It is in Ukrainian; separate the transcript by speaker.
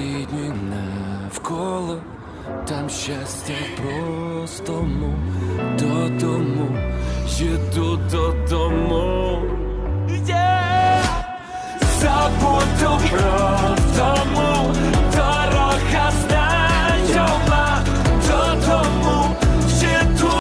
Speaker 1: рідні навколо, там щастя простому, додому, їду додому.